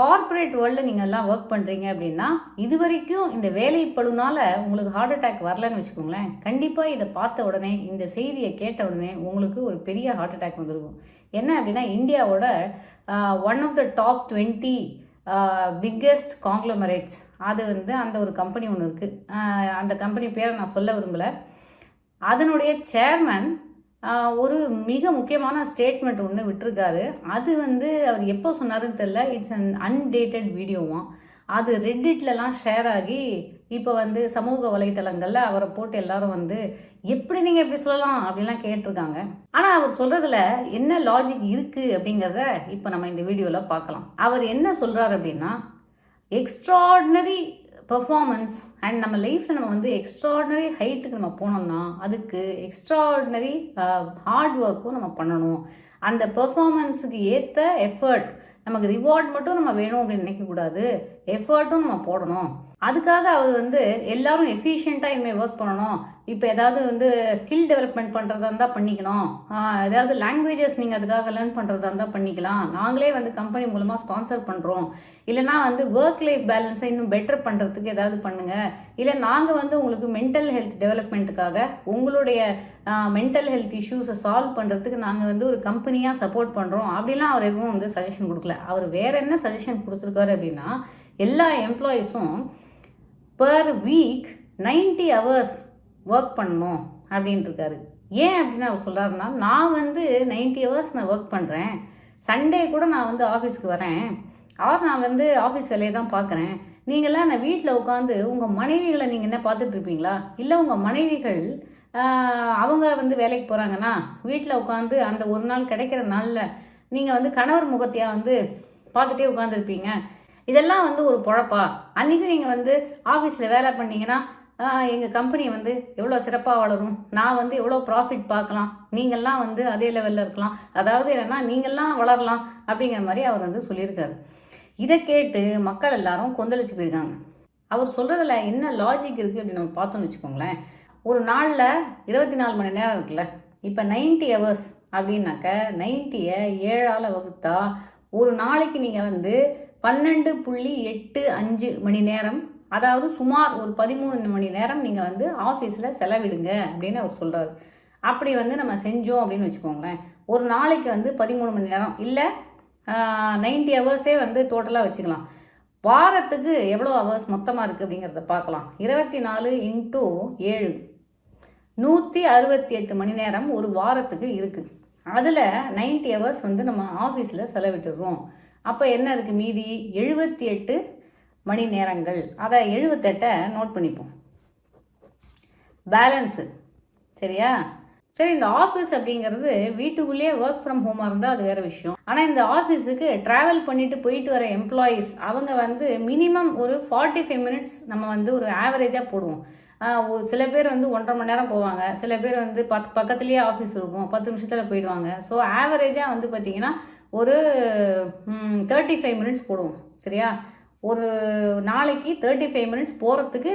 Corporate வேர்ல்டில் நீங்கள் எல்லாம் ஒர்க் பண்ணுறீங்க அப்படின்னா இது வரைக்கும் இந்த வேலை பழுனால உங்களுக்கு ஹார்ட் அட்டாக் வரலன்னு வச்சுக்கோங்களேன். கண்டிப்பாக இதை பார்த்த உடனே இந்த செய்தியை கேட்ட உடனே உங்களுக்கு ஒரு பெரிய ஹார்ட் அட்டாக் வந்துருக்கும். என்ன அப்படின்னா இந்தியாவோட one of the top twenty biggest conglomerates அது வந்து அந்த ஒரு கம்பெனி ஒன்று இருக்குது அந்த கம்பெனி பேரை நான் சொல்ல விரும்பலை. அதனுடைய சேர்மன் ஒரு மிக முக்கியமான ஸ்டேட்மெண்ட் ஒன்று விட்டுருக்காரு. அது வந்து அவர் எப்போ சொன்னாருன்னு தெரில இட்ஸ் அன் அன்டேட்டட் வீடியோவாம் அது ரெட்டிட்லலாம் ஷேர் ஆகி இப்போ வந்து சமூக வலைத்தளங்களில் அவரை போட்டு எல்லாரும் வந்து எப்படி நீங்கள் எப்படி சொல்லலாம்? அப்படின்லாம் கேட்டிருக்காங்க. ஆனால் அவர் சொல்கிறதுல என்ன லாஜிக் இருக்குது அப்படிங்கிறத இப்போ நம்ம இந்த வீடியோவில் பார்க்கலாம். அவர் என்ன சொல்கிறார் அப்படின்னா எக்ஸ்ட்ராடினரி பெர்ஃபார்மன்ஸ் அண்ட் நம்ம லைஃப்பில் நம்ம வந்து எக்ஸ்ட்ராடினரி ஹைட்டுக்கு நம்ம போனோம்னா அதுக்கு எக்ஸ்ட்ராடினரி ஹார்ட் ஒர்க்கும் நம்ம பண்ணணும். அந்த பெர்ஃபார்மன்ஸுக்கு ஏற்ற எஃபர்ட் நமக்கு ரிவார்ட் மட்டும் நம்ம வேணும் அப்படின்னு நினைக்கக்கூடாது. எஃபர்ட்டும் நம்ம போடணும். அதுக்காக அவர் வந்து எல்லாரும் எஃபிஷியண்ட்டாக இனிமேல் ஒர்க் பண்ணணும். இப்போ ஏதாவது வந்து ஸ்கில் டெவலப்மெண்ட் பண்ணுறதா இருந்தால் பண்ணிக்கணும். ஏதாவது லாங்குவேஜஸ் நீங்கள் அதுக்காக லேர்ன் பண்ணுறதா இருந்தால் பண்ணிக்கலாம். நாங்களே வந்து கம்பெனி மூலமாக ஸ்பான்சர் பண்ணுறோம் இல்லைனா வந்து ஒர்க் லைஃப் பேலன்ஸை இன்னும் பெட்டர் பண்ணுறதுக்கு ஏதாவது பண்ணுங்கள் இல்லை நாங்கள் வந்து உங்களுக்கு மென்டல் ஹெல்த் டெவலப்மெண்ட்டுக்காக உங்களுடைய மென்டல் ஹெல்த் இஷ்யூஸை சால்வ் பண்ணுறதுக்கு நாங்கள் வந்து ஒரு கம்பெனியாக சப்போர்ட் பண்ணுறோம் அப்படிலாம் அவர் எதுவும் வந்து சஜஷன் கொடுக்கல. அவர் வேறு என்ன சஜஷன் கொடுத்துருக்காரு அப்படின்னா எல்லா எம்ப்ளாயீஸும் பர் வீக் 90 ஹவர்ஸ் ஒர்க் பண்ணணும் அப்படின்ட்டு இருக்காரு. ஏன் அப்படின்னு அவர் சொல்கிறாருன்னா நான் வந்து 90 ஹவர்ஸ் நான் ஒர்க் பண்ணுறேன் சண்டே கூட நான் வந்து ஆஃபீஸ்க்கு வரேன். ஆர் நான் வந்து ஆஃபீஸ் வேலையை தான் பார்க்குறேன். நீங்களாம் நான் வீட்டில் உட்காந்து உங்கள் மனைவிகளை நீங்கள் என்ன பார்த்துட்ருப்பீங்களா இல்லை உங்கள் மனைவிகள் அவங்க வந்து வேலைக்கு போகிறாங்கன்னா வீட்டில் உட்காந்து அந்த ஒரு நாள் கிடைக்கிற நாளில் நீங்கள் வந்து கணவர் முகத்தையாக வந்து பார்த்துட்டே உட்காந்துருப்பீங்க இதெல்லாம் வந்து ஒரு பொழப்பா? அன்றைக்கி நீங்கள் வந்து ஆஃபீஸில் வேலை பண்ணிங்கன்னா எங்கள் கம்பெனி வந்து எவ்வளோ சிறப்பாக வளரும்? நான் வந்து எவ்வளோ ப்ராஃபிட் பார்க்கலாம்? நீங்கள்லாம் வந்து அதே லெவலில் இருக்கலாம். அதாவது என்னென்னா நீங்கள்லாம் வளரலாம் அப்படிங்கிற மாதிரி அவர் வந்து சொல்லியிருக்காரு. இதை கேட்டு மக்கள் எல்லாரும் கொந்தளிச்சு போயிருக்காங்க. அவர் சொல்கிறதுல என்ன லாஜிக் இருக்குது அப்படின்னு நம்ம பார்த்தோம்னு வச்சுக்கோங்களேன். ஒரு நாளில் இருபத்தி நாலு மணி நேரம் இருக்குல்ல. இப்போ 90 ஹவர்ஸ் அப்படின்னாக்க நைன்ட்டியை ஏழால் வகுத்தா ஒரு நாளைக்கு நீங்கள் வந்து பன்னெண்டு புள்ளி எட்டு அஞ்சு மணி நேரம் அதாவது சுமார் ஒரு பதிமூணு மணி நேரம் நீங்கள் வந்து ஆஃபீஸில் செலவிடுங்க அப்படின்னு அவர் சொல்கிறாரு அப்படி வந்து நம்ம செஞ்சோம் அப்படின்னு வச்சுக்கோங்களேன். ஒரு நாளைக்கு வந்து பதிமூணு மணி நேரம் இல்லை நைன்டி ஹவர்ஸே வந்து டோட்டலாக வச்சுக்கலாம். வாரத்துக்கு எவ்வளோ ஹவர்ஸ் மொத்தமாக இருக்குது அப்படிங்கிறத பார்க்கலாம். இருபத்தி நாலு இன்ட்டு ஏழு. நூற்றி அறுபத்தி எட்டு மணி நேரம் ஒரு வாரத்துக்கு இருக்குது அதில் 90 ஹவர்ஸ் வந்து நம்ம ஆஃபீஸில் செலவிட்டுடுறோம். அப்போ என்ன இருக்குது மீதி? எழுபத்தி எட்டு மணி நேரங்கள். அதை எழுபத்தெட்டை நோட் பண்ணிப்போம். பேலன்ஸு சரியா? சரி இந்த ஆஃபீஸ் அப்படிங்கிறது வீட்டுக்குள்ளேயே ஒர்க் ஃப்ரம் ஹோமாக இருந்தால் அது வேறு விஷயம். ஆனால் இந்த ஆஃபீஸுக்கு ட்ராவல் பண்ணிட்டு போயிட்டு வர எம்ப்ளாயீஸ் அவங்க வந்து மினிமம் ஒரு ஃபார்ட்டி ஃபைவ் மினிட்ஸ் நம்ம வந்து ஒரு ஆவரேஜாக போடுவோம். சில பேர் வந்து ஒன்றரை மணி நேரம் போவாங்க. சில பேர் வந்து பத் பக்கத்துலேயே ஆஃபீஸ் இருக்கும். பத்து நிமிஷத்தில் போயிடுவாங்க. ஸோ ஆவரேஜாக வந்து பார்த்தீங்கன்னா ஒரு தேர்ட்டி ஃபைவ் மினிட்ஸ் போடுவோம் சரியா? ஒரு நாளைக்கு தேர்ட்டி ஃபைவ் மினிட்ஸ் போகிறதுக்கு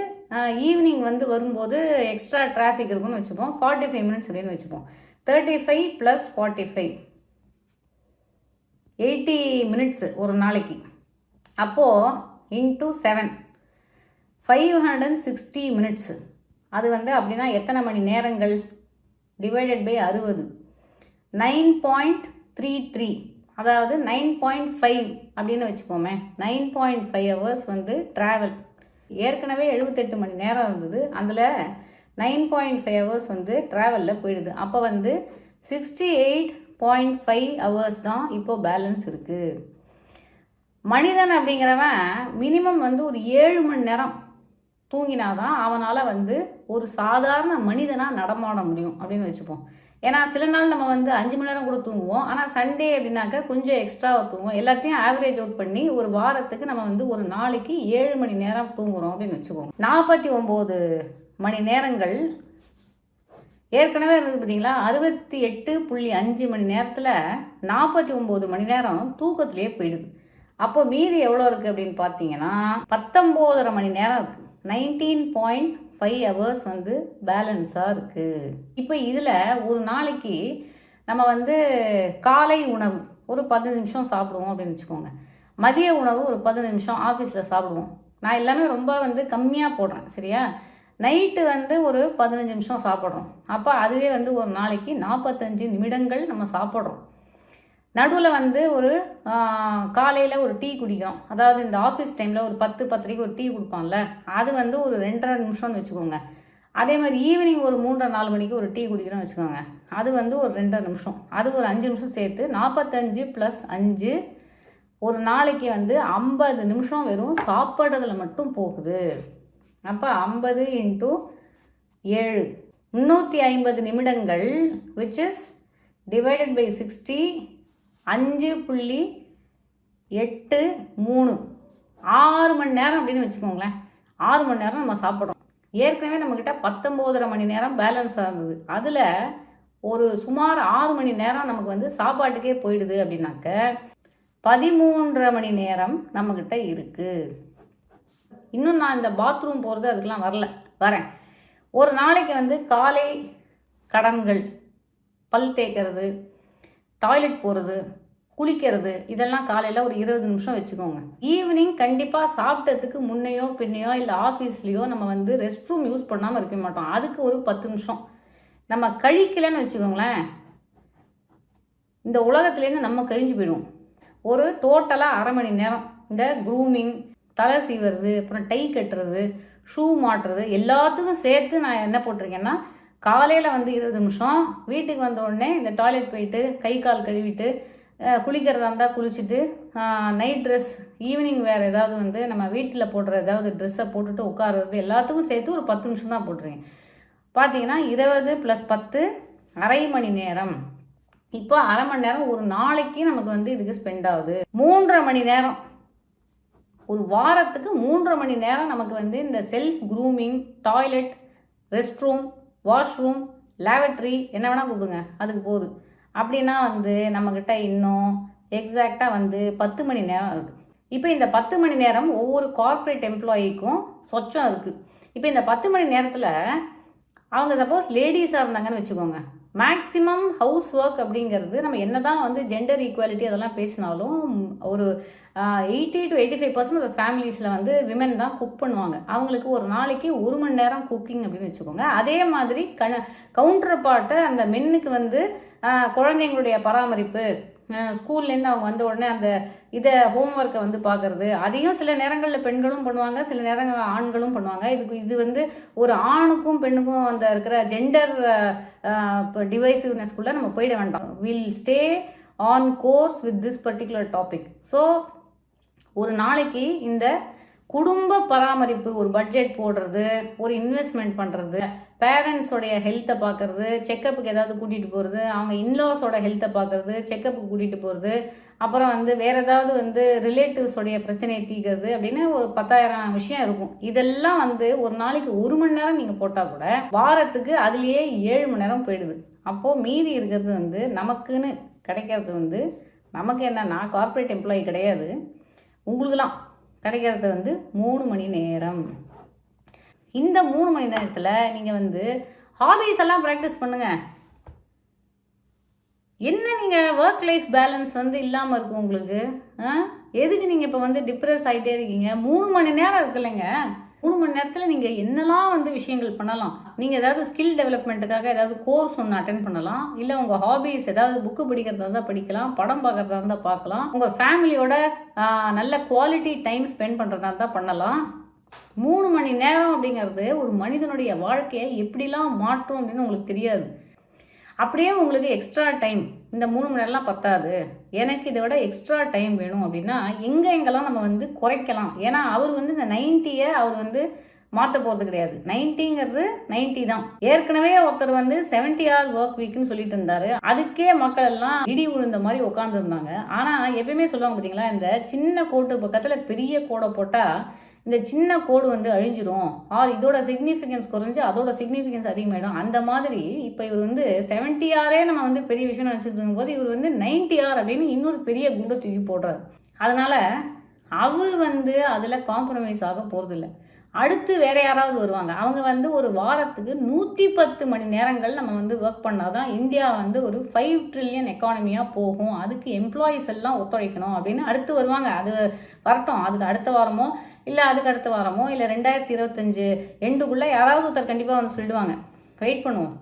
ஈவினிங் வந்து வரும்போது எக்ஸ்ட்ரா டிராஃபிக் இருக்குன்னு வச்சுப்போம் ஃபார்ட்டி ஃபைவ் மினிட்ஸ் அப்படின்னு வச்சுப்போம். Thirty five plus forty five eighty minutes ஒரு நாளைக்கு. அப்போது into seven five hundred and sixty minutes அது வந்து அப்படின்னா எத்தனை மணி நேரங்கள்? டிவைடட் பை அறுபது. நைன் பாயிண்ட் த்ரீ த்ரீ அதாவது நைன் பாயிண்ட் ஃபைவ் அப்படின்னு வச்சுப்போமே நைன் பாயிண்ட் ஃபைவ் ஹவர்ஸ் வந்து ட்ராவல் ஏற்கனவே எழுபத்தெட்டு மணி நேரம் இருந்தது. அதில் நைன் பாயிண்ட் ஃபைவ் ஹவர்ஸ் வந்து ட்ராவலில் போயிடுது. அப்போ வந்து sixty eight point five hours தான் இப்போது பேலன்ஸ் இருக்குது மனிதன் அப்படிங்கிறவன் மினிமம் வந்து ஒரு ஏழு மணி நேரம் தூங்கினாதான் அவனால் வந்து ஒரு சாதாரண மனிதனாக நடமாட முடியும் அப்படின்னு வச்சுப்போம். ஏன்னா சில நாள் நம்ம வந்து அஞ்சு மணி நேரம் கூட தூங்குவோம். ஆனால் சண்டே அப்படின்னாக்க கொஞ்சம் எக்ஸ்ட்ராவாக தூங்குவோம். எல்லாத்தையும் ஆவரேஜ் அவுட் பண்ணி ஒரு வாரத்துக்கு நம்ம வந்து ஒரு நாளைக்கு ஏழு மணி நேரம் தூங்குறோம் அப்படின்னு வச்சுக்கோங்க. நாற்பத்தி ஒம்பது மணி நேரங்கள் ஏற்கனவே இருந்தது பார்த்தீங்களா அறுபத்தி எட்டு புள்ளி அஞ்சு மணி நேரத்தில் நாற்பத்தி ஒம்பது மணி நேரம் தூக்கத்திலே போயிடுது. அப்போ மீதி எவ்வளோ இருக்குது அப்படின்னு பார்த்தீங்கன்னா பத்தொம்போதரை மணி நேரம் இருக்குது நைன்டீன் பாயிண்ட் ஃபைவ் ஹவர்ஸ் வந்து பேலன்ஸாக இருக்குது இப்போ இதில் ஒரு நாளைக்கு நம்ம வந்து காலை உணவு ஒரு பத்து நிமிஷம் சாப்பிடுவோம் அப்படின்னு வச்சுக்கோங்க. மதிய உணவு ஒரு பத்து நிமிஷம் ஆஃபீஸில் சாப்பிடுவோம். நான் எல்லாமே ரொம்ப வந்து கம்மியாக போடுறேன் சரியா? நைட்டு வந்து ஒரு பதினஞ்சு நிமிஷம் சாப்பிட்றோம். அப்போ அதுவே வந்து ஒரு நாளைக்கு நாற்பத்தஞ்சு நிமிடங்கள் நம்ம சாப்பிட்றோம். நடுவில் வந்து ஒரு காலையில் ஒரு டீ குடிக்கிறோம். அதாவது இந்த ஆஃபீஸ் டைமில் ஒரு பத்து பத்தரைக்கு ஒரு டீ கொடுப்பான்ல அது வந்து ஒரு ரெண்டரை நிமிஷம்னு வச்சுக்கோங்க. அதே மாதிரி ஈவினிங் ஒரு மூன்றரை நாலு மணிக்கு ஒரு டீ குடிக்கிறோம்னு வச்சுக்கோங்க. அது வந்து ஒரு ரெண்டரை நிமிஷம். அது ஒரு அஞ்சு நிமிஷம் சேர்த்து நாற்பத்தஞ்சு ப்ளஸ் அஞ்சு ஒரு நாளைக்கு வந்து ஐம்பது நிமிஷம் வெறும் சாப்பிட்றதுல மட்டும் போகுது. அப்போ ஐம்பது இன்ட்டு ஏழு. முந்நூற்றி ஐம்பது நிமிடங்கள் which is divided by sixty அஞ்சு புள்ளி எட்டு மூணு. ஆறு மணி நேரம் அப்படின்னு வச்சுக்கோங்களேன். ஆறு மணி நேரம் நம்ம சாப்பிட்றோம். ஏற்கனவே நம்மக்கிட்ட பத்தொம்போதரை மணி நேரம் பேலன்ஸாக இருந்தது. அதில் ஒரு சுமார் ஆறு மணி நேரம் நமக்கு வந்து சாப்பாட்டுக்கே போயிடுது அப்படின்னாக்க பதிமூன்றரை மணி நேரம் நம்மக்கிட்ட இருக்குது இன்னும் நான் இந்த பாத்ரூம் போகிறது அதுக்கெலாம் வரல. வரேன். ஒரு நாளைக்கு வந்து காலை கடன்கள் பல் தேய்க்கிறது டாய்லெட் போகிறது குளிக்கிறது இதெல்லாம் காலையில் ஒரு இருபது நிமிஷம் வச்சுக்கோங்க. ஈவினிங் கண்டிப்பாக சாப்பிட்டதுக்கு முன்னையோ பின்னையோ இல்லை ஆஃபீஸ்லேயோ நம்ம வந்து ரெஸ்ட் ரூம் யூஸ் பண்ணாமல் இருக்க மாட்டோம். அதுக்கு ஒரு பத்து நிமிஷம். நம்ம கழிக்கலன்னு வச்சுக்கோங்களேன் இந்த உலகத்துலேருந்து நம்ம கழிஞ்சு போயிடுவோம். ஒரு டோட்டலாக அரை மணி நேரம் இந்த க்ரூமிங் தலை சீவுறது அப்புறம் டை கட்டுறது ஷூ மாட்டுறது எல்லாத்துக்கும் சேர்த்து நான் என்ன போட்டிருக்கேன்னா காலையில் வந்து இருபது நிமிஷம் வீட்டுக்கு வந்த உடனே இந்த டாய்லெட் போயிட்டு கை கால் கழுவிட்டு குளிக்கிறதா இருந்தால் குளிச்சுட்டு நைட் ட்ரெஸ் ஈவினிங் வேறு ஏதாவது வந்து நம்ம வீட்டில் போடுற ஏதாவது ட்ரெஸ்ஸை போட்டுட்டு உட்காருறது எல்லாத்துக்கும் சேர்த்து ஒரு பத்து நிமிஷம் தான் போட்டிருக்கேன் பார்த்தீங்கன்னா இருபது ப்ளஸ் பத்து அரை மணி நேரம். இப்போ அரை மணி நேரம் ஒரு நாளைக்கு நமக்கு வந்து இதுக்கு ஸ்பெண்ட் ஆகுது. மூன்றரை மணி நேரம். ஒரு வாரத்துக்கு மூன்றரை மணி நேரம் நமக்கு வந்து இந்த self grooming toilet restroom washroom lavatory என்ன வேணால் கூப்பிடுங்க. அதுக்கு போகுது அப்படின்னா வந்து நம்மக்கிட்ட இன்னும் எக்ஸாக்டாக வந்து பத்து மணி நேரம் இருக்குது இப்போ இந்த பத்து மணி நேரம் ஒவ்வொரு கார்ப்பரேட் எம்ப்ளாயிக்கும் சொச்சம் இருக்குது இப்போ இந்த பத்து மணி நேரத்தில் அவங்க சப்போஸ் லேடிஸாக இருந்தாங்கன்னு வச்சுக்கோங்க. மேக்ஸிமம் ஹவுஸ் ஒர்க் அப்படிங்கிறது நம்ம என்ன தான் வந்து ஜெண்டர் ஈக்குவாலிட்டி அதெல்லாம் பேசினாலும் ஒரு eighty to eighty five percent ஃபேமிலிஸில் வந்து விமன் தான் குக் பண்ணுவாங்க. அவங்களுக்கு ஒரு நாளைக்கு ஒரு மணி நேரம் குக்கிங் அப்படின்னு வச்சுக்கோங்க. அதே மாதிரி கண கவுண்டர் பாட்டை அந்த மென்னுக்கு வந்து குழந்தைங்களுடைய பராமரிப்பு ஸ்கூல்லேருந்து அவங்க வந்த உடனே அந்த இதை ஹோம்ஒர்க்கை வந்து பார்க்குறது அதையும் சில நேரங்களில் பெண்களும் பண்ணுவாங்க சில நேரங்களில் ஆண்களும் பண்ணுவாங்க. இதுக்கு இது வந்து ஒரு ஆணுக்கும் பெண்ணுக்கும் அந்த இருக்கிற ஜெண்டர் டிவைசிவ்னஸ்குள்ளே நம்ம போயிட வேண்டாம். Will stay on course with this particular topic so ஒரு நாளைக்கு இந்த குடும்ப பராமரிப்பு ஒரு பட்ஜெட் போடுறது ஒரு இன்வெஸ்ட்மெண்ட் பண்ணுறது பேரண்ட்ஸோடைய ஹெல்த்தை பார்க்கறது செக்கப்புக்கு ஏதாவது கூட்டிகிட்டு போகிறது அவங்க இன்லாஸோட ஹெல்த்தை பார்க்கறது செக்கப்புக்கு கூட்டிகிட்டு போகிறது அப்புறம் வந்து வேறு ஏதாவது வந்து ரிலேட்டிவ்ஸோடைய பிரச்சனையை தீர்க்கறது அப்படின்னு ஒரு பத்தாயிரம் விஷயம் இருக்கும். இதெல்லாம் வந்து ஒரு நாளைக்கு ஒரு மணி நேரம் நீங்கள் போட்டால் கூட வாரத்துக்கு அதுலேயே ஏழு மணி நேரம் போயிடுது. அப்போது மீதி இருக்கிறது வந்து நமக்குன்னு கிடைக்கிறது வந்து நமக்கு என்ன நான் கார்ப்பரேட் எம்ப்ளாயி கிடையாது. உங்களுக்கெல்லாம் கிடைக்கிறது வந்து மூணு மணி நேரம். இந்த மூணு மணி நேரத்தில் நீங்கள் வந்து ஹாபீஸ் எல்லாம் ப்ராக்டிஸ் பண்ணுங்க. என்ன நீங்கள் ஒர்க் லைஃப் பேலன்ஸ் வந்து இல்லாமல் இருக்கும் உங்களுக்கு? ஆ? எதுக்கு நீங்கள் இப்போ வந்து டிப்ரெஸ் ஆகிட்டே இருக்கீங்க? மூணு மணி நேரம் இருக்குல்லைங்க மூணு மணி நேரத்தில் நீங்கள் என்னெல்லாம் வந்து விஷயங்கள் பண்ணலாம்? நீங்கள் ஏதாவது ஸ்கில் டெவலப்மெண்ட்டுக்காக ஏதாவது கோர்ஸ் ஒன்று அட்டன் பண்ணலாம். இல்லை உங்கள் ஹாபீஸ் ஏதாவது புக்கு படிக்கிறதா இருந்தால் படிக்கலாம். படம் பார்க்குறதா இருந்தால் பார்க்கலாம். உங்கள் ஃபேமிலியோட நல்ல குவாலிட்டி டைம் ஸ்பெண்ட் பண்ணுறதா இருந்தால் பண்ணலாம். மூணு மணி நேரம் அப்படிங்கிறது ஒரு மனிதனுடைய வாழ்க்கையை எப்படிலாம் மாற்றும் அப்படின்னு உங்களுக்கு தெரியாது. அப்படியே உங்களுக்கு எக்ஸ்ட்ரா டைம் இந்த மூணு மணி நேரம்லாம் பத்தாது. எனக்கு இதை விட எக்ஸ்ட்ரா டைம் வேணும் அப்படின்னா எங்கே எங்கெல்லாம் நம்ம வந்து குறைக்கலாம்? ஏன்னா அவர் வந்து இந்த நைன்ட்டியை அவர் வந்து மாற்ற போகிறது கிடையாது. நைன்ட்டிங்கிறது நைன்ட்டி தான். ஏற்கனவே ஒருத்தர் வந்து செவன்டி ஆர் ஒர்க் வீக்னு சொல்லிட்டு இருந்தாரு. அதுக்கே மக்கள் எல்லாம் இடி விழுந்த மாதிரி உட்காந்துருந்தாங்க ஆனால் எப்பயுமே சொல்லுவாங்க பார்த்தீங்களா இந்த சின்ன கோட்டு பக்கத்தில் பெரிய கோடை போட்டால் இந்த சின்ன கோடு வந்து அழிஞ்சிரும். ஆர் இதோட சிக்னிஃபிகன்ஸ் குறைஞ்சி அதோட சிக்னிஃபிகன்ஸ் அதிகமாயிடும். அந்த மாதிரி இப்போ இவர் வந்து செவன்டி ஆரே நம்ம வந்து பெரிய விஷயம் நினச்சிட்டு இருக்கும்போது இவர் வந்து நைன்டி ஆர் அப்படின்னு இன்னொரு பெரிய குண்டை தூக்கி போடுறாரு. அதனால அவர் வந்து அதில் காம்ப்ரமைஸ் ஆக போகிறதில்ல அடுத்து வேற யாராவது வருவாங்க. அவங்க வந்து ஒரு வாரத்துக்கு நூற்றி பத்து மணி நேரங்கள் நம்ம வந்து ஒர்க் பண்ணாதான் இந்தியா வந்து ஒரு ஃபைவ் ட்ரில்லியன் எக்கானமியாக போகும். அதுக்கு எம்ப்ளாயீஸ் எல்லாம் ஒத்துழைக்கணும் அப்படின்னு அடுத்து வருவாங்க. அது வரட்டும். அதுக்கு அடுத்த வாரமோ இல்லை அதுக்கு அடுத்த வாரமோ இல்லை ரெண்டாயிரத்தி இருபத்தஞ்சு எண்டுக்குள்ளே யாராவது ஒருத்தர் கண்டிப்பாக வந்து சொல்லிடுவாங்க. வெயிட் பண்ணுவோம்.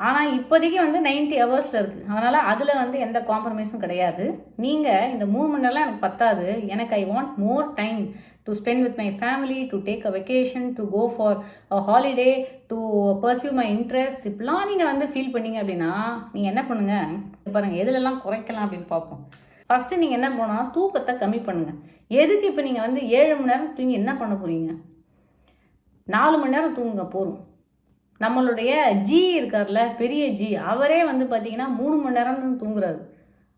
ஆனால் இப்போதைக்கு வந்து 90 ஹவர்ஸில் இருக்குது அதனால் அதில் வந்து எந்த காம்ப்ரமைஸும் கிடையாது. நீங்கள் இந்த மூணு மணி நேரம்லாம் எனக்கு பத்தாது. எனக்கு I want more time to spend with my family to take a vacation to go for a holiday to pursue my interest இப்படிலாம் நீங்கள் வந்து ஃபீல் பண்ணீங்க அப்படின்னா நீங்கள் என்ன பண்ணுங்கள் பாருங்கள் எதுலெல்லாம் குறைக்கலாம் அப்படின்னு பார்ப்போம். ஃபஸ்ட்டு நீங்கள் என்ன போனால் தூக்கத்தை கம்மி பண்ணுங்கள் எதுக்கு இப்போ நீங்கள் வந்து ஏழு மணி நேரம் தூங்கி என்ன பண்ண போகிறீங்க நாலு மணி நேரம் தூங்குங்க போதும். நம்மளுடைய ஜி இருக்கார்ல பெரிய ஜி அவரே வந்து பார்த்தீங்கன்னா மூணு மணி நேரம் தான் தூங்குறாரு.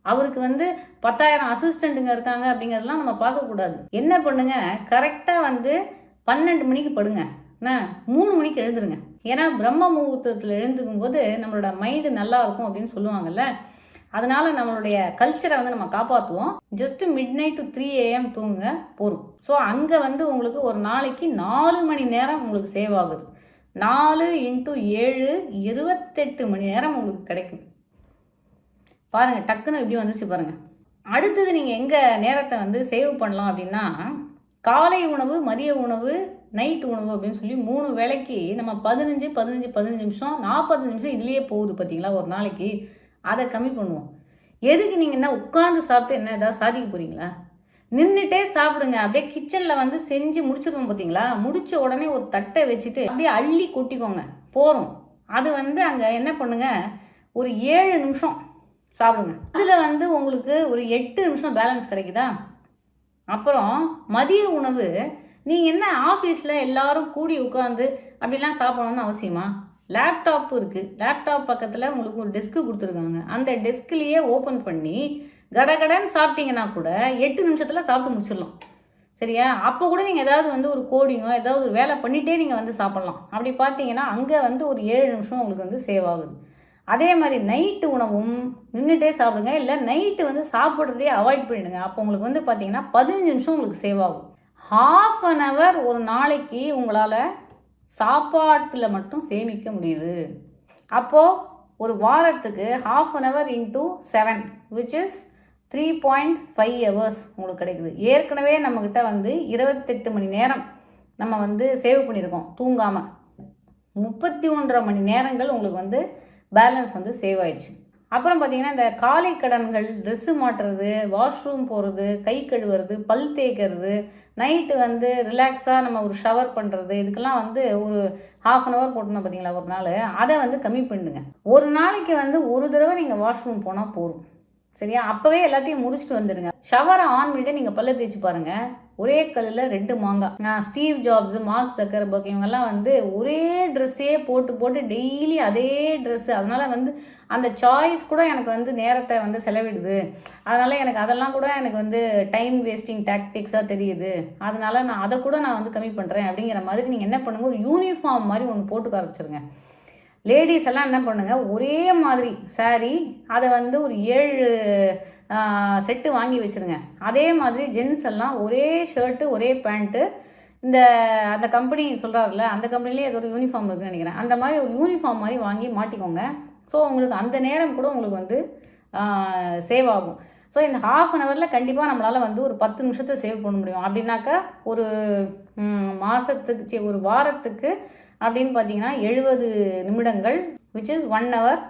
அவருக்கு வந்து பத்தாயிரம் அசிஸ்டண்ட்டுங்க இருக்காங்க அப்படிங்கிறதெல்லாம் நம்ம பார்க்கக்கூடாது. என்ன பண்ணுங்க? கரெக்டாக வந்து பன்னெண்டு மணிக்கு படுங்க. என்ன? மூணு மணிக்கு எழுந்துருங்க. ஏன்னா பிரம்ம முகூர்த்தத்தில் எழுந்துக்கும் போது நம்மளோட மைண்டு நல்லா இருக்கும் அப்படின்னு சொல்லுவாங்கல்ல. அதனால நம்மளுடைய கல்ச்சரை வந்து நம்ம காப்பாற்றுவோம் just midnight to three AM தூங்குங்க போதும். ஸோ அங்கே வந்து உங்களுக்கு ஒரு நாளைக்கு நாலு மணி நேரம் உங்களுக்கு சேவ் ஆகுது. நாலு இன்ட்டு ஏழு இருபத்தெட்டு மணி நேரம் உங்களுக்கு கிடைக்கும். பாருங்க டக்குன்னு இப்படி வந்துச்சு பாருங்க. அடுத்தது நீங்கள் எங்கே நேரத்தை வந்து சேவ் பண்ணலாம் அப்படின்னா காலை உணவு மதிய உணவு நைட் உணவு அப்படின்னு சொல்லி மூணு வேலைக்கு நம்ம பதினஞ்சு பதினஞ்சு பதினஞ்சு நிமிஷம் நாற்பது நிமிஷம் இதுலேயே போகுது பார்த்தீங்களா ஒரு நாளைக்கு. அதை கம்மி பண்ணுவோம். எதுக்கு நீங்கள் என்ன உட்காந்து சாப்பிட்டு என்ன ஏதாவது சாதிக்க போகிறீங்களா நின்றுட்டே சாப்பிடுங்க. அப்படியே கிச்சனில் வந்து செஞ்சு முடிச்சுக்கோங்க பார்த்தீங்களா முடிச்ச உடனே ஒரு தட்டை வச்சுட்டு அப்படியே அள்ளி கொட்டிக்கோங்க. போகிறோம் அது வந்து அங்கே என்ன பண்ணுங்க? ஒரு ஏழு நிமிஷம் சாப்பிடுங்க. அதில் வந்து உங்களுக்கு ஒரு எட்டு நிமிஷம் பேலன்ஸ் கிடைக்குதா? அப்புறம் மதிய உணவு நீங்கள் என்ன ஆஃபீஸில் எல்லாரும் கூடி உட்காந்து அப்படிலாம் சாப்பிடணும்னு அவசியமா? லேப்டாப் இருக்குது லேப்டாப் பக்கத்தில் உங்களுக்கு ஒரு டெஸ்க்கு கொடுத்துருக்காங்க. அந்த டெஸ்க்லேயே ஓப்பன் பண்ணி கடகடன்னு சாப்பிட்டீங்கன்னா கூட எட்டு நிமிஷத்தில் சாப்பிட்டு முடிச்சிடலாம். சரியா? அப்போ கூட நீங்கள் ஏதாவது வந்து ஒரு கோடிங்கோ ஏதாவது ஒரு வேலை பண்ணிகிட்டே நீங்கள் வந்து சாப்பிட்லாம். அப்படி பார்த்தீங்கன்னா அங்கே வந்து ஒரு ஏழு நிமிஷம் உங்களுக்கு வந்து சேவ் ஆகுது. அதே மாதிரி நைட்டு உணவும் நின்றுட்டே சாப்பிடுங்க. இல்லை நைட்டு வந்து சாப்பிட்றதே அவாய்ட் பண்ணிடுங்க. அப்போ உங்களுக்கு வந்து பார்த்தீங்கன்னா பதினஞ்சு நிமிஷம் உங்களுக்கு சேவ் ஆகும். ஹாஃப் அன் ஹவர் ஒரு நாளைக்கு உங்களால் சாப்பாட்டில் மட்டும் சேமிக்க முடியுது. அப்போது ஒரு வாரத்துக்கு half an hour into seven which is three point five hours உங்களுக்கு கிடைக்குது. ஏற்கனவே நம்மக்கிட்ட வந்து இருபத்தெட்டு மணி நேரம் நம்ம வந்து சேவ் பண்ணியிருக்கோம் தூங்காமல் முப்பத்தி ஒன்றரை மணி நேரங்கள் உங்களுக்கு வந்து பேலன்ஸ் வந்து சேவ் ஆயிடுச்சு. அப்புறம் பார்த்தீங்கன்னா இந்த காலை கடன்கள் ட்ரெஸ்ஸு மாட்டுறது வாஷ்ரூம் போகிறது கை கழுவுறது பல் தேய்க்கிறது நைட்டு வந்து ரிலாக்ஸாக நம்ம ஒரு ஷவர் பண்ணுறது இதுக்கெல்லாம் வந்து ஒரு ஹாஃப் அன் ஹவர் போட்டணும் பார்த்தீங்களா ஒரு நாள். அதை வந்து கம்மி பண்ணுங்க ஒரு நாளைக்கு வந்து ஒரு தடவை நீங்கள் வாஷ்ரூம் போனால் போதும். சரியா? அப்போவே எல்லாத்தையும் முடிச்சுட்டு வந்துடுங்க. ஷவரை ஆன் பண்ணிட்டு நீங்கள் பல்ல தேய்ச்சி பாருங்கள் ஒரே கல்லில் ரெண்டு மாங்காய் நான் ஸ்டீவ் ஜாப்ஸ் மார்க் சக்கர்பர்க் இவங்கெல்லாம் வந்து ஒரே ட்ரெஸ்ஸே போட்டு போட்டு டெய்லி அதே ட்ரெஸ்ஸு அதனால் வந்து அந்த சாய்ஸ் கூட எனக்கு வந்து நேரத்தை வந்து செலவிடுது. அதனால் எனக்கு அதெல்லாம் கூட எனக்கு வந்து டைம் வேஸ்டிங் டாக்டிக்ஸாக தெரியுது. அதனால நான் அதை கூட நான் வந்து கம்மி பண்ணுறேன் அப்படிங்கிற மாதிரி நீங்கள் என்ன பண்ணுங்கள் ஒரு யூனிஃபார்ம் மாதிரி ஒன்று போட்டு ஆரம்பிச்சிருங்க. லேடிஸ் எல்லாம் என்ன பண்ணுங்கள் ஒரே மாதிரி saree அதை வந்து ஒரு ஏழு செட்டு வாங்கி வச்சிருங்க. அதே மாதிரி ஜென்ஸ் எல்லாம் ஒரே ஷர்ட்டு ஒரே பேண்ட்டு இந்த அந்த கம்பெனி சொல்கிறாருல அந்த கம்பெனிலே ஏதோ ஒரு யூனிஃபார்ம் இருக்குன்னு நினைக்கிறேன். அந்த மாதிரி ஒரு யூனிஃபார்ம் மாதிரி வாங்கி மாட்டிக்கோங்க. ஸோ உங்களுக்கு அந்த நேரம் கூட உங்களுக்கு வந்து சேவ் ஆகும். ஸோ இந்த ஹாஃப் அன் ஹவரில் கண்டிப்பாக நம்மளால் வந்து ஒரு பத்து நிமிஷத்தை சேவ் பண்ண முடியும். அப்படின்னாக்கா ஒரு மாதத்துக்கு சரி ஒரு வாரத்துக்கு அப்படின்னு பார்த்தீங்கன்னா எழுபது நிமிடங்கள் which is one hour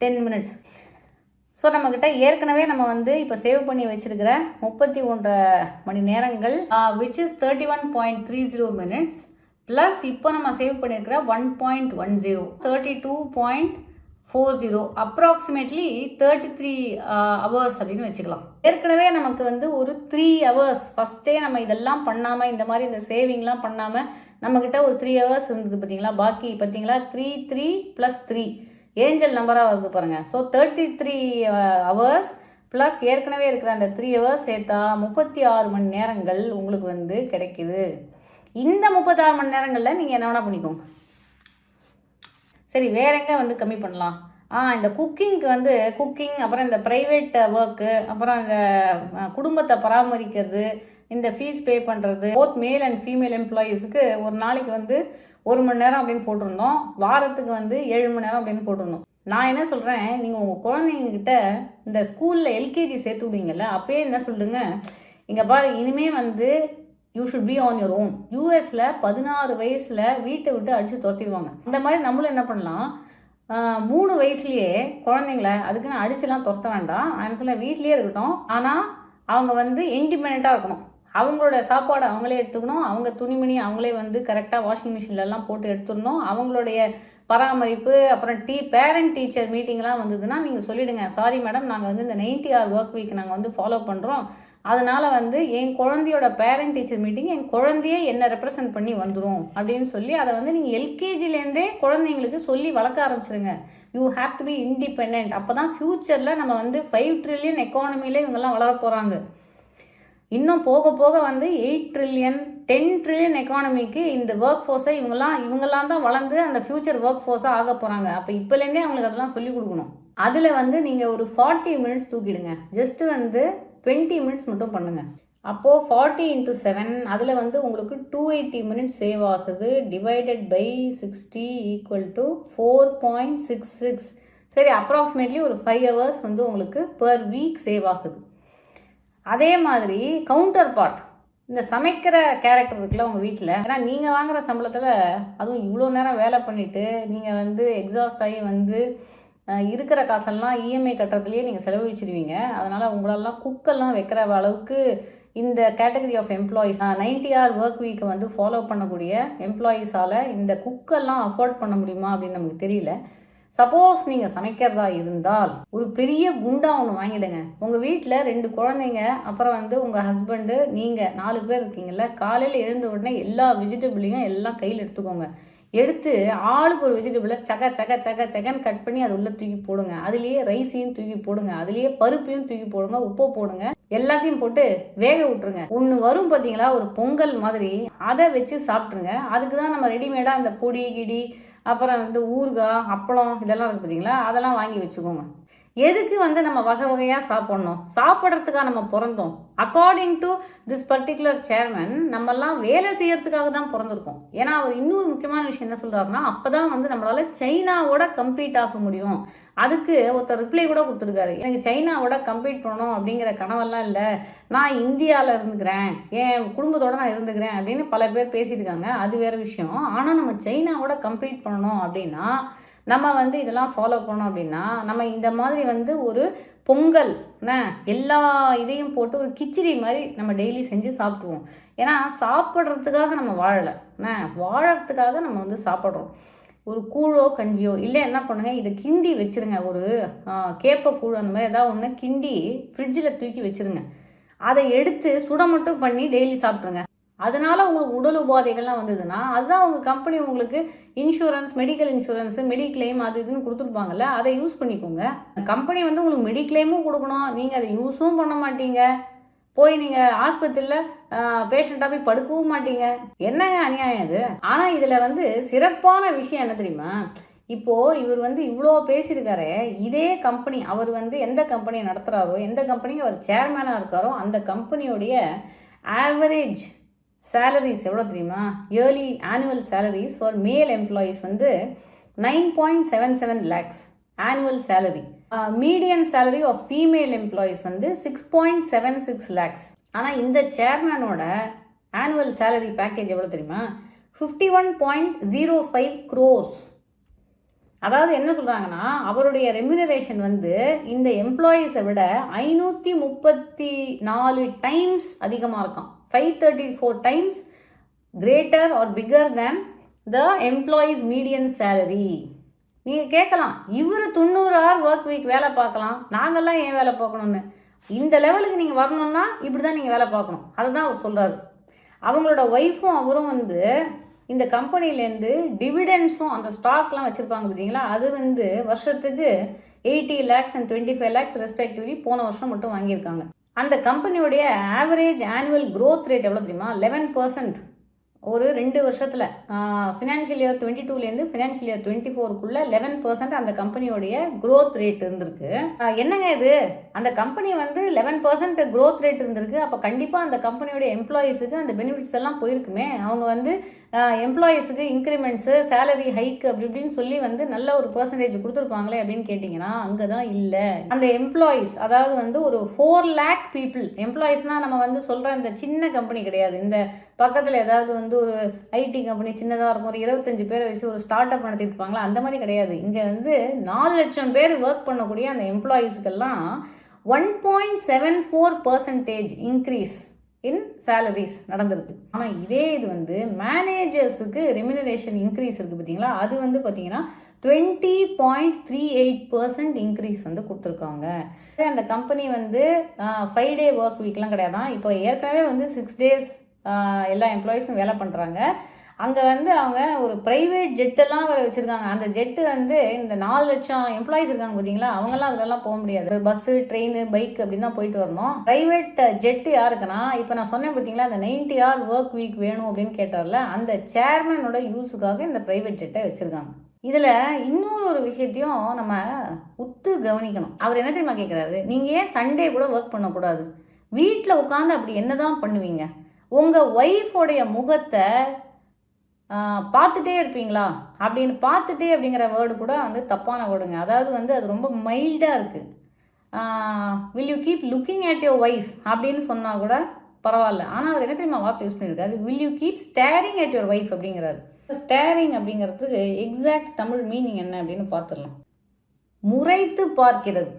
ten minutes so நம்மக்கிட்ட ஏற்கனவே நம்ம வந்து இப்போ சேவ் பண்ணி வச்சுருக்கிற முப்பத்தி ஒன்றரை மணி நேரங்கள் which is thirty one point three zero minutes plus இப்போ நம்ம சேவ் பண்ணியிருக்கிற one point one zero thirty two point four zero approximately thirty three hours அப்படின்னு வச்சுக்கலாம். ஏற்கனவே நமக்கு வந்து ஒரு த்ரீ ஹவர்ஸ் ஃபஸ்ட்டே நம்ம இதெல்லாம் பண்ணாமல் இந்த மாதிரி இந்த சேவிங்லாம் பண்ணாமல் நம்மக்கிட்ட ஒரு த்ரீ ஹவர்ஸ் இருந்தது பார்த்தீங்களா பாக்கி பார்த்தீங்களா three three plus three angel நம்பராக வருது பாருங்கள் so thirty three hours plus ஏற்கனவே இருக்கிற அந்த த்ரீ ஹவர்ஸ் சேர்த்தா முப்பத்தி ஆறு மணி நேரங்கள் உங்களுக்கு வந்து கிடைக்குது. இந்த முப்பத்தாறு மணி நேரங்களில் நீங்கள் என்ன வேணால் பண்ணிக்கோங்க. சரி வேற எங்கே வந்து கம்மி பண்ணலாம்? ஆ இந்த குக்கிங்க்கு வந்து குக்கிங் அப்புறம் இந்த ப்ரைவேட் ஒர்க்கு அப்புறம் இந்த குடும்பத்தை பராமரிக்கிறது இந்த ஃபீஸ் பே பண்ணுறது போத் மேல் அண்ட் ஃபீமேல் எம்ப்ளாயீஸுக்கு ஒரு நாளைக்கு வந்து ஒரு மணி நேரம் அப்படின்னு போட்டிருந்தோம். வாரத்துக்கு வந்து ஏழு மணி நேரம் அப்படின்னு போட்டிருந்தோம். நான் என்ன சொல்கிறேன் நீங்கள் உங்கள் குழந்தைங்கக்கிட்ட இந்த ஸ்கூலில் எல்கேஜி சேர்த்து விடுவீங்கல்ல அப்பயே என்ன சொல்லுங்க? இங்கே பாரு இனிமே வந்து you should be on your own யூஎஸில் பதினாறு வயசில் வீட்டை விட்டு அடித்து துரத்திடுவாங்க. இந்த மாதிரி நம்மளும் என்ன பண்ணலாம்? மூணு வயசுலேயே குழந்தைங்கள அதுக்குன்னு அடிச்சுலாம் துரத்த வேண்டாம். நான் சொல்ல வீட்லேயே இருக்கட்டும். ஆனால் அவங்க வந்து இண்டிபெண்ட்டாக இருக்கணும். அவங்களோட சாப்பாடு அவங்களே எடுத்துக்கணும். அவங்க துணிமணி அவங்களே வந்து கரெக்டாக வாஷிங் மிஷின்லலாம் போட்டு எடுத்துடணும். அவங்களுடைய பராமரிப்பு அப்புறம் டீ பேரண்ட் டீச்சர் மீட்டிங்லாம் வந்ததுன்னா நீங்கள் சொல்லிவிடுங்க சாரி மேடம் நாங்கள் வந்து இந்த நைன்டி ஆர் ஒர்க் வீக் நாங்கள் வந்து ஃபாலோ பண்ணுறோம் அதனால் வந்து என் குழந்தையோட பேரண்ட் டீச்சர் மீட்டிங் என் குழந்தையே என்ன ரெப்ரசன்ட் பண்ணி வந்துடும் அப்படின்னு சொல்லி அதை வந்து நீங்கள் எல்கேஜிலேருந்தே குழந்தைங்களுக்கு சொல்லி வளர்க்க ஆரம்பிச்சிருங்க. You have to be independent அப்போ தான் ஃப்யூச்சரில் நம்ம வந்து ஃபைவ் ட்ரில்லியன் எக்கானமியில் இவங்கெல்லாம் வளர போகிறாங்க இன்னும் போக போக வந்து எயிட் ட்ரில்லியன் டென் ட்ரில்லியன் எக்கானமிக்கு இந்த ஒர்க் ஃபோர்ஸை இவங்கெல்லாம் இவங்கெல்லாம் தான் வளர்ந்து அந்த ஃபியூச்சர் ஒர்க் ஃபோர்ஸாக ஆக போகிறாங்க அப்போ இப்போலேருந்தே அவங்களுக்கு அதெல்லாம் சொல்லிக் கொடுக்கணும். அதில் வந்து நீங்கள் ஒரு ஃபார்ட்டி மினிட்ஸ் தூக்கிடுங்க. ஜஸ்ட்டு வந்து டுவெண்ட்டி மினிட்ஸ் மட்டும் பண்ணுங்கள் அப்போது ஃபார்ட்டி இன்ட்டு செவன் அதில் வந்து உங்களுக்கு டூ எயிட்டி மினிட்ஸ் சேவ் ஆகுது. Divided by sixty equal to four point six six சரி அப்ராக்சிமேட்லி ஒரு ஃபைவ் ஹவர்ஸ் வந்து உங்களுக்கு பர் வீக் சேவ் ஆகுது. அதே மாதிரி கவுண்டர் பார்ட் இந்த சமைக்கிற கேரக்டர் இருக்குல்ல உங்கள் வீட்டில் ஏன்னா நீங்கள் வாங்குகிற சம்பளத்தில் அதுவும் இவ்வளோ நேரம் வேலை பண்ணிவிட்டு நீங்கள் வந்து எக்ஸாஸ்ட் ஆகி வந்து இருக்கிற காசெல்லாம் இஎம்ஐ கட்டுறதுலேயே நீங்கள் செலவழிச்சிடுவீங்க அதனால் உங்களெல்லாம் குக்கெல்லாம் வைக்கிற அளவுக்கு இந்த category of employees ninety hour work வீக்கை வந்து ஃபாலோ பண்ணக்கூடிய எம்ப்ளாயீஸால் இந்த குக்கெல்லாம் அஃபோர்ட் பண்ண முடியுமா அப்படின்னு நமக்கு தெரியல. சப்போஸ் நீங்கள் சமைக்கிறதா இருந்தால் ஒரு பெரிய குண்டா ஒன்று வாங்கிடுங்க. உங்கள் வீட்டில் ரெண்டு குழந்தைங்க அப்புறம் வந்து உங்கள் ஹஸ்பண்டு நீங்கள் நாலு பேர் இருக்கீங்கல்ல காலையில் எழுந்த உடனே எல்லா வெஜிடபிளையும் எல்லாம் கையில் எடுத்துக்கோங்க. எடுத்து ஆளுக்கு ஒரு வெஜிடபிளை சக சக சக சகன் கட் பண்ணி அது உள்ளே தூக்கி போடுங்க. அதுலேயே ரைஸையும் தூக்கி போடுங்க. அதுலேயே பருப்பையும் தூக்கி போடுங்க உப்பு போடுங்க. எல்லாத்தையும் போட்டு வேக விட்டுருங்க. ஒன்று வரும் பார்த்தீங்களா ஒரு பொங்கல் மாதிரி. அதை வச்சு சாப்பிட்ருங்க அதுக்கு தான் நம்ம ரெடிமேடாக அந்த பொடி கிடி அப்புறம் வந்து ஊறுகாய் அப்பளம் இதெல்லாம் இருக்குது பார்த்தீங்களா அதெல்லாம் வாங்கி வச்சுக்கோங்க. எதுக்கு வந்து நம்ம வகை வகையாக சாப்பிட்ணும்? சாப்பிட்றதுக்காக நம்ம பிறந்தோம். According to this particular chairman நம்மெல்லாம் வேலை செய்யறதுக்காக தான் பிறந்திருக்கோம். ஏன்னா அவர் இன்னொரு முக்கியமான விஷயம் என்ன சொல்கிறான்னா அப்போ தான் வந்து நம்மளால சைனாவோட கம்ப்ளீட் ஆக முடியும். அதுக்கு ஒருத்தர் ரிப்ளை கூட கொடுத்துருக்காரு. எனக்கு சைனாவோட கம்ப்ளீட் பண்ணணும் அப்படிங்கிற கனவெல்லாம் இல்லை. நான் இந்தியாவில் இருந்துக்கிறேன். என் குடும்பத்தோட நான் இருந்துக்கிறேன் அப்படின்னு பல பேர் பேசியிருக்காங்க. இருக்காங்க அது வேறு விஷயம். ஆனால் நம்ம சைனாவோட கம்ப்ளீட் பண்ணணும் அப்படின்னா நம்ம வந்து இதெல்லாம் ஃபாலோ பண்ணோம் அப்படின்னா நம்ம இந்த மாதிரி வந்து ஒரு பொங்கல் என்ன எல்லா இதையும் போட்டு ஒரு கிச்சடி மாதிரி நம்ம டெய்லி செஞ்சு சாப்பிட்ருவோம் ஏன்னா சாப்பிட்றதுக்காக நம்ம வாழலை என்ன வாழறதுக்காக நம்ம வந்து சாப்பிட்றோம். ஒரு கூழோ கஞ்சியோ இல்லை என்ன பண்ணுங்க இதை கிண்டி வச்சிருங்க. ஒரு கேப்ப கூழ் அந்த மாதிரி ஏதாவது ஒன்று கிண்டி ஃப்ரிட்ஜில் தூக்கி வச்சுருங்க. அதை எடுத்து சுட மட்டும் பண்ணி டெய்லி சாப்பிட்ருங்க அதனால் உங்களுக்கு உடல் உபாதைகள்லாம் வந்ததுன்னா அதுதான் உங்கள் கம்பெனி உங்களுக்கு இன்சூரன்ஸ் மெடிக்கல் இன்சூரன்ஸு மெடிக்ளைம் அது இதுன்னு கொடுத்துருப்பாங்கல்ல அதை யூஸ் பண்ணிக்கோங்க. கம்பெனி வந்து உங்களுக்கு மெடிக்ளைமும் கொடுக்கணும். நீங்கள் அதை யூஸும் பண்ண மாட்டீங்க. போய் நீங்கள் ஆஸ்பத்திரியில் பேஷண்ட்டாக போய் படுக்கவும் மாட்டீங்க. என்னங்க அநியாயம் அது ஆனால் இதில் வந்து சிறப்பான விஷயம் என்ன தெரியுமா? இப்போது இவர் வந்து இவ்வளோ பேசியிருக்காரு. இதே கம்பெனி அவர் வந்து எந்த கம்பெனியை நடத்துகிறாரோ எந்த கம்பெனிக்கு அவர் சேர்மேனாக இருக்காரோ அந்த கம்பெனியோடைய ஆவரேஜ் சேலரிஸ் எவ்வளோ தெரியுமா? Yearly annual salaries for male employees வந்து nine point seven seven lakhs annual salary median salary of female employees வந்து six point seven six lakhs ஆனால் இந்த சேர்மேனோட ஆனுவல் சேலரி பேக்கேஜ் எவ்வளோ தெரியுமா? Fifty one point zero five crores அதாவது என்ன சொல்கிறாங்கன்னா அவருடைய ரெமினரேஷன் வந்து இந்த எம்ப்ளாயீஸை விட ஐநூற்றி முப்பத்தி நாலு டைம்ஸ் அதிகமாக இருக்கான் five thirty four times greater or bigger than the employees median salary நீங்கள் கேட்கலாம் இவர் தொண்ணூறு ஹவர் ஒர்க் வீக் வேலை பார்க்கலாம் நாங்கள்லாம் ஏன் வேலை பார்க்கணும்னு? இந்த லெவலுக்கு நீங்கள் வரணும்னா இப்படி தான் நீங்கள் வேலை பார்க்கணும். அதுதான் அவர் சொல்கிறாரு அவங்களோட ஒய்ஃபும் அவரும் வந்து இந்த கம்பெனிலேருந்து டிவிடென்ஸும் அந்த ஸ்டாக்லாம் வச்சுருப்பாங்க பார்த்தீங்களா? அது வந்து வருஷத்துக்கு eighty lakhs and twenty five lakhs respectively போன வருஷம் மட்டும் வாங்கியிருக்காங்க. அந்த கம்பெனியோடைய ஆவரேஜ் ஆனுவல் க்ரோத் ரேட் எவ்வளோ தெரியுமா? லெவன் பர்சன்ட் ஒரு ரெண்டு வருஷத்தில். ஃபினான்ஷியல் இயர் டுவெண்ட்டி டூலேருந்து ஃபினான்ஷியல் இயர் டுவெண்ட்டி ஃபோருக்குள்ளே லெவன் பர்சன்ட் அந்த கம்பெனியோடைய க்ரோத் ரேட் இருந்திருக்கு. என்னங்க இது? அந்த கம்பெனி வந்து லெவன் பர்சன்ட் க்ரோத் ரேட் இருந்திருக்கு. அப்போ கண்டிப்பாக அந்த கம்பெனியோடைய எம்ப்ளாயீஸுக்கு அந்த பெனிஃபிட்ஸ் எல்லாம் போயிருக்குமே. அவங்க வந்து எம்ப்ளாயீஸுக்கு இன்க்ரிமெண்ட்ஸு சேலரி ஹைக் அப்படி இப்படின்னு சொல்லி வந்து நல்ல ஒரு பர்சன்டேஜ் கொடுத்துருப்பாங்களே அப்படின்னு கேட்டிங்கன்னா அங்கே தான் இல்லை. அந்த எம்ப்ளாயீஸ் அதாவது வந்து ஒரு ஃபோர் லேக் பீப்புள் எம்ப்ளாயீஸ்னால் நம்ம வந்து சொல்கிற இந்த சின்ன கம்பெனி கிடையாது. இந்த பக்கத்தில் ஏதாவது வந்து ஒரு ஐடி கம்பெனி சின்னதாக இருக்கும் ஒரு இருபத்தஞ்சு பேரை வச்சு ஒரு ஸ்டார்ட் அப் நடத்திட்டு இருப்பாங்களா அந்த மாதிரி கிடையாது. இங்கே வந்து நாலு லட்சம் பேர் ஒர்க் பண்ணக்கூடிய அந்த எம்ப்ளாயீஸுக்கெல்லாம் one point seven four percentage increase in salaries நடந்திருக்கு. ஆனால் இதே இது வந்து மேனேஜர்ஸுக்கு ரெமினரேஷன் இன்க்ரீஸ் இருக்குது பார்த்தீங்களா அது வந்து பார்த்தீங்கன்னா twenty point three eight percent increase வந்து கொடுத்துருக்காங்க. அந்த கம்பெனி வந்து ஃபைவ் டே ஒர்க் வீக்லாம் கிடையாதான் இப்போ ஏற்கனவே வந்து சிக்ஸ் டேஸ் எல்லா எம்ப்ளாயீஸும் வேலை பண்ணுறாங்க அங்கே வந்து அவங்க ஒரு ப்ரைவேட் ஜெட்டெல்லாம் வேறு வச்சுருக்காங்க. அந்த ஜெட்டு வந்து இந்த நாலு லட்சம் எம்ப்ளாயிஸ் இருக்காங்க பார்த்தீங்களா அவங்கெல்லாம் அதிலலாம் போக முடியாது. பஸ்ஸு ட்ரெயின் பைக் அப்படின்னு தான் போயிட்டு வரணும். ப்ரைவேட் ஜெட்டு யாருக்குன்னா இப்போ நான் சொன்னேன் பார்த்தீங்களா அந்த நைன்டி ஆர் ஒர்க் வீக் வேணும் அப்படின்னு கேட்டார்ல அந்த சேர்மனோட யூஸுக்காக இந்த ப்ரைவேட் ஜெட்டை வச்சுருக்காங்க. இதில் இன்னொரு ஒரு விஷயத்தையும் நம்ம உத்து கவனிக்கணும். அவர் என்ன தெரியுமா கேட்குறாரு நீங்கள் ஏன் சண்டே கூட ஒர்க் பண்ணக்கூடாது? வீட்டில் உட்காந்து அப்படி என்ன தான் பண்ணுவீங்க உங்கள் ஒய்ஃபோடைய முகத்தை பார்த்துட்டே இருப்பீங்களா? அப்படின்னு பார்த்துட்டே அப்படிங்கிற வேர்டு கூட வந்து தப்பான வேர்டுங்க அதாவது வந்து அது ரொம்ப மைல்டாக இருக்குது will you keep looking at your wife அப்படின்னு சொன்னால் கூட பரவாயில்ல. ஆனால் அவர் என்ன தெரியுமா வார்த்தை யூஸ் பண்ணியிருக்காரு will you keep staring at your wife அப்படிங்கிறாரு. ஸ்டேரிங் அப்படிங்கிறதுக்கு எக்ஸாக்ட் தமிழ் மீனிங் என்ன அப்படின்னு பார்த்துடலாம். முறைத்து பார்க்கிறது.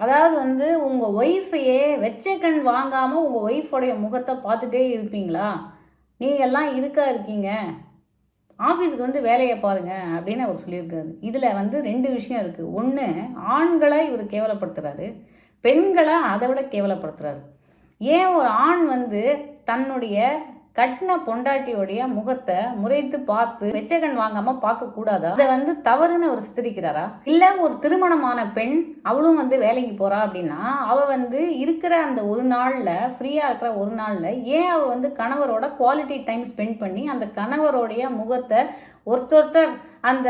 அதாவது வந்து உங்கள் ஒய்ஃபையே வெச்ச கண் வாங்காமல் உங்கள் ஒய்ஃபோடைய முகத்தை பார்த்துட்டே இருப்பீங்களா? நீங்கள்லாம் இதுக்காக இருக்கீங்க. ஆஃபீஸுக்கு வந்து வேலையை பாருங்க அப்படின்னு அவர் சொல்லியிருக்காரு. இதில் வந்து ரெண்டு விஷயம் இருக்குது ஒன்று ஆண்களை இவர் கேவலப்படுத்துகிறாரு பெண்களை அதை விட கேவலப்படுத்துகிறாரு ஏன் ஒரு ஆண் வந்து தன்னுடைய கட்டின பொண்டாட்டியோடைய முகத்தை முறைத்து பார்த்து வெச்சகன் வாங்காம பார்க்க கூடாதா? அதை வந்து தவறுன்னு அவர் சித்தரிக்கிறாரா? இல்ல ஒரு திருமணமான பெண் அவளும் வந்து வேலைக்கு போறா அப்படின்னா அவ வந்து இருக்கிற அந்த ஒரு நாள்ல ஃப்ரீயா இருக்கிற ஒரு நாள்ல ஏன் அவ வந்து கணவரோட குவாலிட்டி டைம் ஸ்பெண்ட் பண்ணி அந்த கணவரோடைய முகத்தை ஒருத்தொருத்தர் அந்த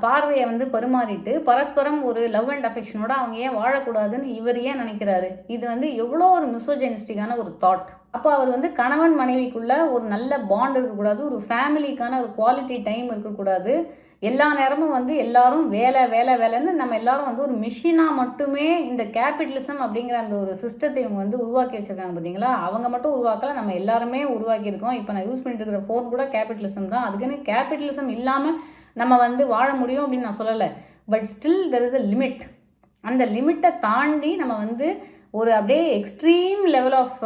பார்வையை வந்து பரிமாறிட்டு பரஸ்பரம் ஒரு லவ் அண்ட் அஃபெக்ஷனோட அவங்க ஏன் வாழக்கூடாதுன்னு இவர் ஏன் நினைக்கிறாரு? இது வந்து எவ்வளோ ஒரு மிசோஜெனிஸ்டிக்கான ஒரு தாட் அப்போ அவர் வந்து கணவன் மனைவிக்குள்ள ஒரு நல்ல பாண்ட் இருக்கக்கூடாது ஒரு ஃபேமிலிக்கான ஒரு குவாலிட்டி டைம் இருக்கக்கூடாது. எல்லா நேரமும் வந்து எல்லாரும் வேலை வேலை வேலைன்னு நம்ம எல்லாரும் வந்து ஒரு மிஷினாக மட்டுமே இந்த கேபிட்டலிசம் அப்படிங்கிற அந்த ஒரு சிஸ்டத்தை இவங்க வந்து உருவாக்கி வச்சிருக்காங்க பார்த்தீங்களா அவங்க மட்டும் உருவாக்கல நம்ம எல்லாருமே உருவாக்கியிருக்கோம் இப்போ நான் யூஸ் பண்ணிட்டு இருக்கிற ஃபோன் கூட கேபிட்டலிசம் தான். அதுக்குன்னு கேபிட்டலிசம் இல்லாமல் நம்ம வந்து வாழ முடியும் அப்படின்னு நான் சொல்லலை. But still there is a limit அந்த லிமிட்டை தாண்டி நம்ம வந்து ஒரு அப்படியே எக்ஸ்ட்ரீம் லெவல் ஆஃப்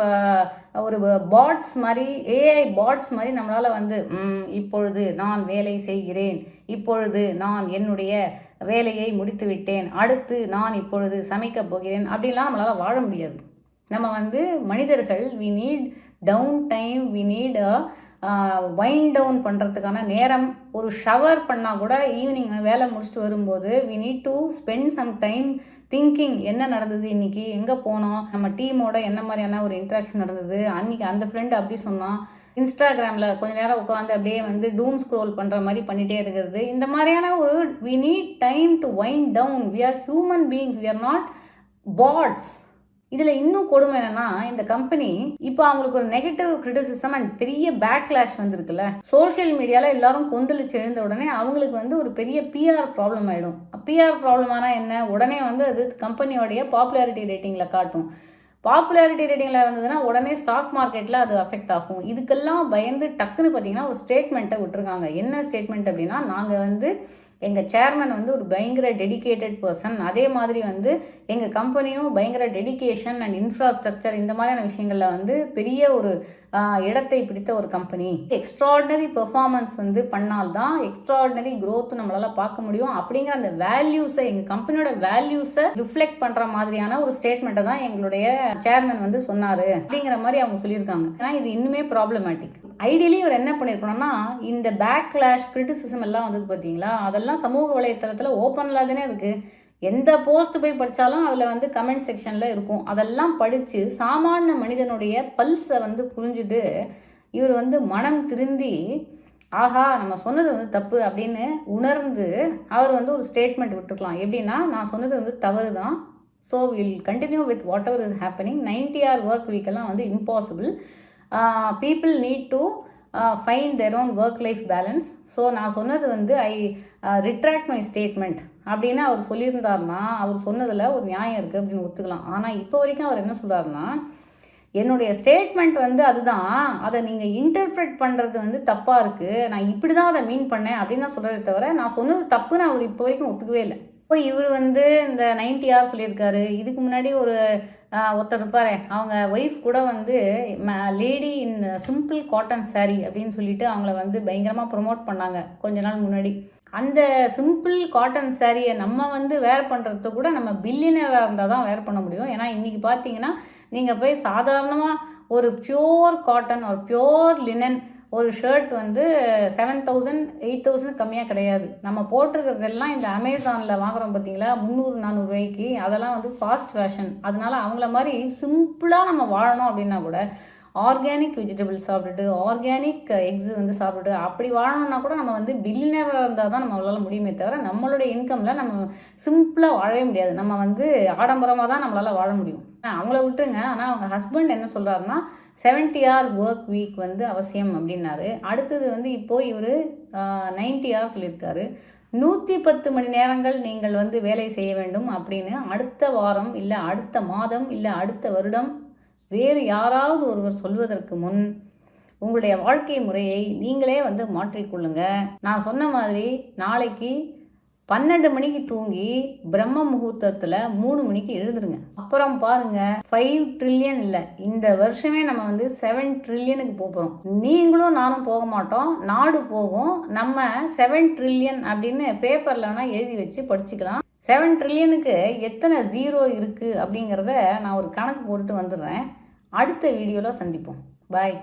ஒரு பாட்ஸ் மாதிரி ஏஐ பாட்ஸ் மாதிரி நம்மளால் வந்து இப்பொழுது நான் வேலை செய்கிறேன். இப்பொழுது நான் என்னுடைய வேலையை முடித்து விட்டேன் அடுத்து நான் இப்பொழுது சமைக்கப் போகிறேன். அப்படிலாம் நம்மளால் வாழ முடியாது. நம்ம வந்து மனிதர்கள் we need downtime we need wind down பண்ணுறதுக்கான நேரம். ஒரு ஷவர் பண்ணால் கூட ஈவினிங் வேலை முடிச்சுட்டு வரும்போது we need to spend some time thinking என்ன நடந்தது? இன்னைக்கு எங்கே போனோம்? நம்ம டீமோட என்ன மாதிரியான ஒரு இன்ட்ராக்ஷன் நடந்தது? அன்னைக்கு அந்த ஃப்ரெண்டு அப்படி சொன்னான். இன்ஸ்டாகிராமில் கொஞ்ச நேரம் உட்காந்து அப்படியே வந்து டூம் ஸ்க்ரோல் பண்ணுற மாதிரி பண்ணிகிட்டே இருக்கிறது. இந்த மாதிரியான ஒரு we need time to wind down we are human beings we are not bots இதில் இன்னும் கொடுமை என்னன்னா இந்த கம்பெனி இப்போ அவங்களுக்கு ஒரு நெகட்டிவ் கிரிட்டிசிசம் அண்ட் பெரிய பேக்லாஷ் வந்திருக்குல்ல. சோஷியல் மீடியாவில் எல்லாரும் கொந்தளிச்சு எழுந்த உடனே அவங்களுக்கு வந்து ஒரு பெரிய பிஆர் ப்ராப்ளம் ஆகிடும் பிஆர் ப்ராப்ளம் ஆனால் என்ன? உடனே வந்து அது கம்பெனியோடைய பாப்புலாரிட்டி ரேட்டிங்கில் காட்டும். பாப்புலாரிட்டி ரேட்டிங்கில் இருந்ததுன்னா உடனே ஸ்டாக் மார்க்கெட்டில் அது அஃபெக்ட் ஆகும். இதுக்கெல்லாம் பயந்து டக்குன்னு பார்த்தீங்கன்னா ஒரு ஸ்டேட்மெண்ட்டை விட்டுருக்காங்க. என்ன ஸ்டேட்மெண்ட் அப்படின்னா நாங்கள் வந்து எங்கள் சேர்மன் வந்து ஒரு பயங்கர டெடிகேட்டட் பர்சன் அதே மாதிரி வந்து எங்கள் கம்பெனியும் பயங்கர டெடிகேஷன் அண்ட் இன்ஃப்ராஸ்ட்ரக்சர் இந்த மாதிரியான விஷயங்களில் வந்து பெரிய ஒரு இடத்தை பிடித்த ஒரு கம்பெனி எக்ஸ்ட்ராடினரி பெர்ஃபார்மன்ஸ் வந்து பண்ணால்தான் எக்ஸ்ட்ராடினரி க்ரோத் நம்மளால் பார்க்க முடியும். அப்படிங்கிற அந்த வேல்யூஸை எங்கள் கம்பெனியோட வேல்யூஸை ரிஃப்ளெக்ட் பண்ணுற மாதிரியான ஒரு ஸ்டேட்மெண்ட்டை தான் எங்களுடைய சேர்மன் வந்து சொன்னார். அப்படிங்கிற மாதிரி அவங்க சொல்லியிருக்காங்க. ஏன்னா இது இன்னுமே ப்ராப்ளமேட்டிக் ஐடியலி இவர் என்ன பண்ணியிருக்கணும்னா இந்த பேக்லாஷ் கிரிட்டிசிசம் எல்லாம் வந்தது பார்த்தீங்களா அதெல்லாம் சமூக வலைத்தளத்தில் ஓப்பனில் தானே இருக்குது எந்த போஸ்ட் போய் படித்தாலும் அதில் வந்து கமெண்ட் செக்ஷனில் இருக்கும். அதெல்லாம் படித்து சாமானிய மனிதனுடைய பல்ஸை வந்து புரிஞ்சுட்டு இவர் வந்து மனம் திருந்தி ஆஹா நம்ம சொன்னது வந்து தப்பு அப்படின்னு உணர்ந்து அவர் வந்து ஒரு ஸ்டேட்மெண்ட் விட்டுருக்கலாம் எப்படின்னா நான் சொன்னது வந்து தவறு தான் so will continue with whatever is happening ninety hour work வீக்கெல்லாம் வந்து impossible people need to find their own work life balance so நான் சொன்னது வந்து ஐ ரிட்ராக்ட் மை ஸ்டேட்மெண்ட் அப்படின்னு அவர் சொல்லியிருந்தாருன்னா அவர் சொன்னதில் ஒரு நியாயம் இருக்குது அப்படின்னு ஒத்துக்கலாம். ஆனால் இப்போ வரைக்கும் அவர் என்ன சொல்கிறாருன்னா என்னுடைய ஸ்டேட்மெண்ட் வந்து அதுதான். அதை நீங்கள் இன்டர்பிரட் பண்ணுறது வந்து தப்பாக இருக்குது நான் இப்படி தான் அதை மீன் பண்ணேன் அப்படின்னு தான் சொல்கிறத தவிர நான் சொன்னது தப்புன்னு அவர் இப்போ வரைக்கும் ஒத்துக்கவே இல்லை. இப்போ இவர் வந்து இந்த நைன்டி ஆர் சொல்லியிருக்காரு. இதுக்கு முன்னாடி ஒரு ஒருத்தர் இருப்பாரு. அவங்க ஒய்ஃப் கூட வந்து lady in simple cotton saree அப்படின்னு சொல்லிட்டு அவங்கள வந்து பயங்கரமாக ப்ரொமோட் பண்ணாங்க கொஞ்ச நாள் முன்னாடி. அந்த சிம்பிள் காட்டன் சாரியை நம்ம வந்து வேர் பண்ணுறது கூட நம்ம பில்லினராக இருந்தால் தான் வேர் பண்ண முடியும். ஏன்னா இன்றைக்கி பார்த்தீங்கன்னா நீங்கள் போய் சாதாரணமாக ஒரு பியோர் காட்டன் ஒரு பியோர் லினன் ஒரு ஷர்ட் வந்து செவன் தௌசண்ட் எயிட் தௌசண்ட் கம்மியாக கிடையாது. நம்ம போட்டிருக்கிறதெல்லாம் இந்த அமேசானில் வாங்குறோம் பார்த்தீங்களா முந்நூறு நானூறு ரூபாய்க்கு. அதெல்லாம் வந்து ஃபாஸ்ட் ஃபேஷன் அதனால அவங்கள மாதிரி சிம்பிளாக நம்ம வாழணும் அப்படின்னா கூட ஆர்கானிக் வெஜிடபிள்ஸ் சாப்பிட்டுட்டு ஆர்கானிக் எக்ஸ் வந்து சாப்பிட்டுட்டு அப்படி வாழணும்னா கூட நம்ம வந்து பில்லினராக இருந்தால் தான் நம்மளால முடியுமே தவிர நம்மளுடைய இன்கமில் நம்ம சிம்பிளாக வாழவே முடியாது. நம்ம வந்து ஆடம்பரமாக தான் நம்மளால் வாழ முடியும். அவங்கள விட்டுருங்க. ஆனால் அவங்க ஹஸ்பண்ட் என்ன சொல்கிறாருன்னா செவன்ட்டி ஆர் ஒர்க் வீக் வந்து அவசியம் அப்படின்னாரு. அடுத்தது வந்து இப்போ இவர் நைன்டி hour சொல்லியிருக்காரு. நூற்றி பத்து மணி நேரங்கள் நீங்கள் வந்து வேலை செய்ய வேண்டும் அப்படின்னு அடுத்த வாரம் இல்லை அடுத்த மாதம் இல்லை அடுத்த வருடம் வேறு யாராவது ஒருவர் சொல்வதற்கு முன் உங்களுடைய வாழ்க்கை முறையை நீங்களே வந்து மாற்றிக்கொள்ளுங்க நான் சொன்ன மாதிரி நாளைக்கு பன்னெண்டு மணிக்கு தூங்கி பிரம்ம முகூர்த்தத்தில் மூணு மணிக்கு எழுதுருங்க அப்புறம் பாருங்க ஃபைவ் ட்ரில்லியன் இல்லை இந்த வருஷமே நம்ம வந்து செவன் ட்ரில்லியனுக்கு போகிறோம் நீங்களும் நானும் போக மாட்டோம் நாடு போகும். நம்ம செவன் ட்ரில்லியன் அப்படின்னு பேப்பர்லனா எழுதி வச்சு படிச்சுக்கலாம். செவன் ட்ரில்லியனுக்கு எத்தனை ஜீரோ இருக்குது அப்படிங்கிறத நான் ஒரு கணக்கு போட்டுட்டு வந்துடுறேன். அடுத்த வீடியோவில் சந்திப்போம். பாய்